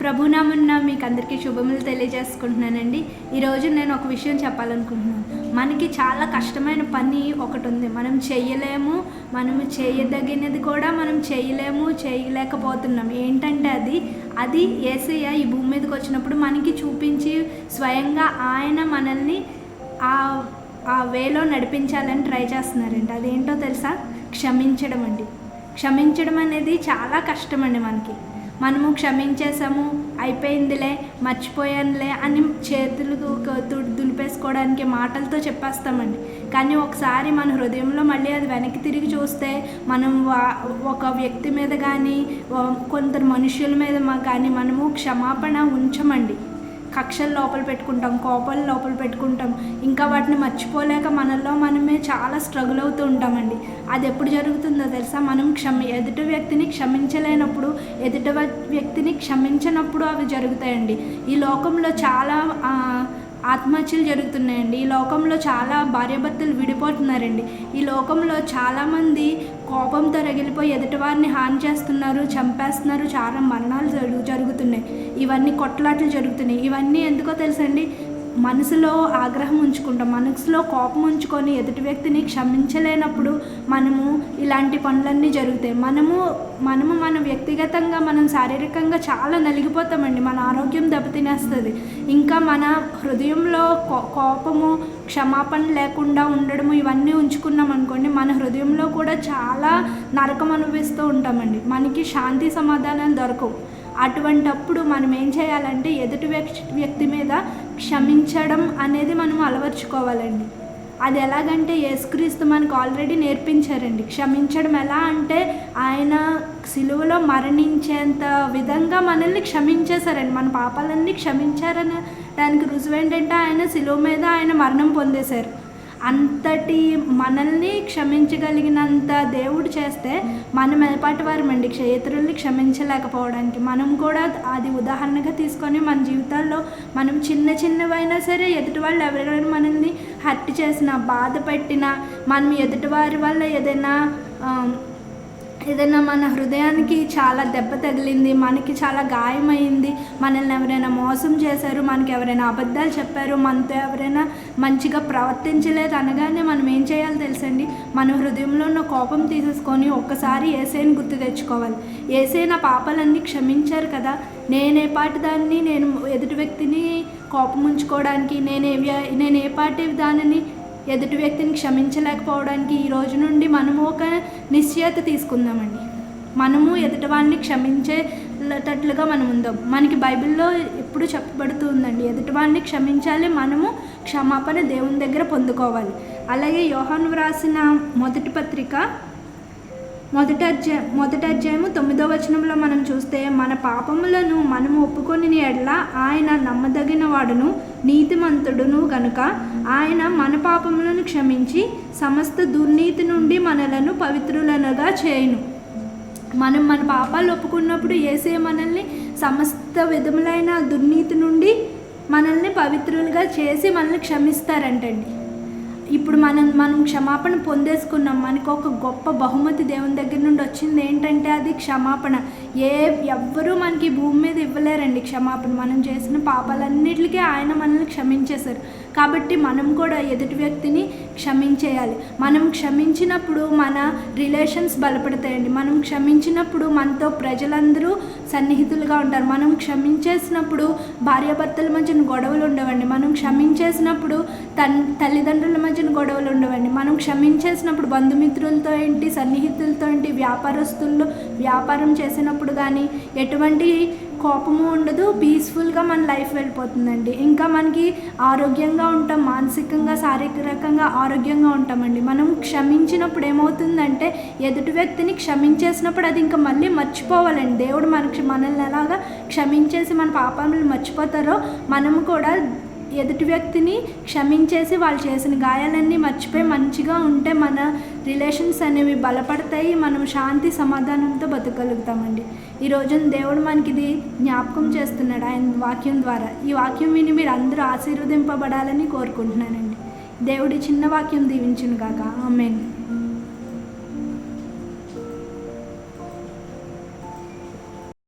ప్రభునామున్న మీకు అందరికీ శుభములు తెలియజేసుకుంటున్నానండి. ఈరోజు నేను ఒక విషయం చెప్పాలనుకుంటున్నాను. మనకి చాలా కష్టమైన పని ఒకటి ఉంది మనం చేయలేము మనము చేయదగినది కూడా మనం చేయలేము చేయలేకపోతున్నాం. ఏంటంటే అది అది ఏసయ్య ఈ భూమి మీదకి వచ్చినప్పుడు మనకి చూపించి స్వయంగా ఆయన మనల్ని ఆ ఆ వేలో నడిపించాలని ట్రై చేస్తున్నారండి. అదేంటో తెలుసా? క్షమించడం అండి. క్షమించడం అనేది చాలా కష్టం అండి మనకి. మనము క్షమించేసాము అయిపోయిందిలే మర్చిపోయానులే అని చేతులు దు- దులిపేసుకోవడానికి మాటలతో చెప్పేస్తామండి. కానీ ఒకసారి మన హృదయంలో మళ్ళీ అది వెనక్కి తిరిగి చూస్తే మనం వా- ఒక వ్యక్తి మీద కానీ కొందరు మనుషుల మీద కానీ మనము క్షమాపణ ఉంచమండి. కక్షలు లోపల పెట్టుకుంటాం కోపాలు లోపల పెట్టుకుంటాం. ఇంకా వాటిని మర్చిపోలేక మనలో మనమే చాలా స్ట్రగుల్ అవుతూ ఉంటామండి. అది ఎప్పుడు జరుగుతుందో తెలుసా? మనం క్షమి ఎదుటి వ్యక్తిని క్షమించలేనప్పుడు ఎదుటి వ్యక్తిని క్షమించనప్పుడు అవి జరుగుతాయండి. ఈ లోకంలో చాలా ఆత్మహత్యలు జరుగుతున్నాయండి. ఈ లోకంలో చాలా భార్యాభర్తలు విడిపోతున్నారండి. ఈ లోకంలో చాలామంది కోపంతో రగిలిపోయి ఎదుటివారిని హాని చేస్తున్నారు చంపేస్తున్నారు. చాలా మరణాలు జరుగు జరుగుతున్నాయి. ఇవన్నీ కొట్లాటలు జరుగుతున్నాయి. ఇవన్నీ ఎందుకో తెలుసండి? మనసులో ఆగ్రహం ఉంచుకుంటాం. మనసులో కోపం ఉంచుకొని ఎదుటి వ్యక్తిని క్షమించలేనప్పుడు మనము ఇలాంటి పనులన్నీ జరుగుతాయి. మనము మనము మన వ్యక్తిగతంగా మనం శారీరకంగా చాలా నలిగిపోతామండి. మన ఆరోగ్యం దెబ్బతినేస్తుంది. ఇంకా మన హృదయంలో కో- కోపము క్షమాపణ లేకుండా ఉండడము ఇవన్నీ ఉంచుకున్నాం అనుకోండి మన హృదయంలో కూడా చాలా నరకం అనుభవిస్తూ ఉంటామండి. మనకి శాంతి సమాధానాలు దొరకవు. అటువంటప్పుడు మనం ఏం చేయాలంటే ఎదుటి వ్యక్తి వ్యక్తి మీద క్షమించడం అనేది మనం అలవర్చుకోవాలండి. అది ఎలాగంటే యేసుక్రీస్తు మనకు ఆల్రెడీ నేర్పించారండి. క్షమించడం ఎలా అంటే ఆయన సిలువలో మరణించేంత విధంగా మనల్ని క్షమించేశారండి. మన పాపాలన్నీ క్షమించారని దానికి రుజువు ఏంటంటే ఆయన సిలువ మీద ఆయన మరణం పొందేశారు. అంతటి మనల్ని క్షమించగలిగినంత దేవుడు చేస్తే మనం ఎపాటి వారమండి క్షేత్రుల్ని క్షమించలేకపోవడానికి. మనం కూడా అది ఉదాహరణగా తీసుకొని మన జీవితాల్లో మనం చిన్న చిన్నవైనా సరే ఎదుటి వాళ్ళు ఎవరైనా మనల్ని హర్ట్ చేసినా బాధ పెట్టినా మనం ఎదుటి వారి వల్ల ఏదైనా ఏదైనా మన హృదయానికి చాలా దెబ్బ తగిలింది మనకి చాలా గాయమైంది మనల్ని ఎవరైనా మోసం చేశారు మనకి ఎవరైనా అబద్ధాలు చెప్పారు మనతో ఎవరైనా మంచిగా ప్రవర్తించలేదు అనగానే మనం ఏం చేయాలో తెలుసండి? మన హృదయంలో ఉన్న కోపం తీసేసుకొని ఒక్కసారి ఏసైని గుర్తు తెచ్చుకోవాలి. ఏసై నా పాపాలన్నీ క్షమించారు కదా. నేనే పాటి దాన్ని నేను ఎదుటి వ్యక్తిని కోపం ఉంచుకోవడానికి నేను ఏ నేను ఏ పాటి దానిని ఎదుటి వ్యక్తిని క్షమించలేకపోవడానికి ఈ రోజు నుండి మనము ఒక నిశ్చయత తీసుకుందామండి. మనము ఎదుటి క్షమించేటట్లుగా మనం ఉందాం. మనకి బైబిల్లో ఎప్పుడు చెప్పబడుతుందండి ఎదుటి క్షమించాలి మనము క్షమాపణ దేవుని దగ్గర పొందుకోవాలి. అలాగే యోహాను వ్రాసిన మొదటి పత్రిక మొదటి అధ్యాయం మొదటి అధ్యాయము తొమ్మిదో వచనంలో మనం చూస్తే మన పాపములను మనము ఒప్పుకొని ఎడల ఆయన నమ్మదగిన వాడును నీతిమంతుడును గనుక ఆయన మన పాపములను క్షమించి సమస్త దుర్నీతి నుండి మనలను పవిత్రులనుగా చేయను. మనం మన పాపాలు ఒప్పుకున్నప్పుడు ఏసే మనల్ని సమస్త విధములైన దుర్నీతి నుండి మనల్ని పవిత్రులుగా చేసి మనల్ని క్షమిస్తారంటండి. ఇప్పుడు మనం మనం క్షమాపణ పొందేసుకున్నాం. మనకు ఒక గొప్ప బహుమతి దేవుని దగ్గర నుండి వచ్చింది ఏంటంటే అది క్షమాపణ. ఏ ఎవ్వరూ మనకి భూమి మీద ఇవ్వలేరండి క్షమాపణ. మనం చేసిన పాపాలన్నిటికీ ఆయన మనల్ని క్షమించేశారు. కాబట్టి మనం కూడా ఎదుటి వ్యక్తిని క్షమించేయాలి. మనం క్షమించినప్పుడు మన రిలేషన్స్ బలపడతాయండి. మనం క్షమించినప్పుడు మనతో ప్రజలందరూ సన్నిహితులుగా ఉంటారు. మనం క్షమించేసినప్పుడు భార్యాభర్తల మధ్యన గొడవలు ఉండవండి. మనం క్షమించేసినప్పుడు తన్ తల్లిదండ్రుల మధ్యన గొడవలు ఉండవండి. మనం క్షమించేసినప్పుడు బంధుమిత్రులతో ఏంటి సన్నిహితులతో ఏంటి వ్యాపారస్తుల్లో వ్యాపారం చేసినప్పుడు కానీ ఎటువంటి కోపము ఉండదు పీస్ఫుల్గా మన లైఫ్ వెళ్ళిపోతుందండి. ఇంకా మనకి ఆరోగ్యంగా ఉంటాం మానసికంగా శారీరకంగా ఆరోగ్యంగా ఉంటామండి. మనం క్షమించినప్పుడు ఏమవుతుందంటే ఎదుటి వ్యక్తిని క్షమించేసినప్పుడు అది ఇంకా మళ్ళీ మర్చిపోవాలండి. దేవుడు మనకి మనల్ని ఎలాగా క్షమించేసి మన పాపాలను మర్చిపోతారో మనము కూడా ఎదుటి వ్యక్తిని క్షమించేసి వాళ్ళు చేసిన గాయాలన్నీ మర్చిపోయి మంచిగా ఉంటే మన రిలేషన్స్ అనేవి బలపడతాయి మనం శాంతి సమాధానంతో బతకగలుగుతామండి. ఈ రోజున దేవుడు మనకి ఇది జ్ఞాపకం చేస్తున్నాడు ఆయన వాక్యం ద్వారా. ఈ వాక్యం విని మీరు అందరూ ఆశీర్వదింపబడాలని కోరుకుంటున్నానండి. దేవుడి చిన్న వాక్యం దీవించును కాక ఆమెను.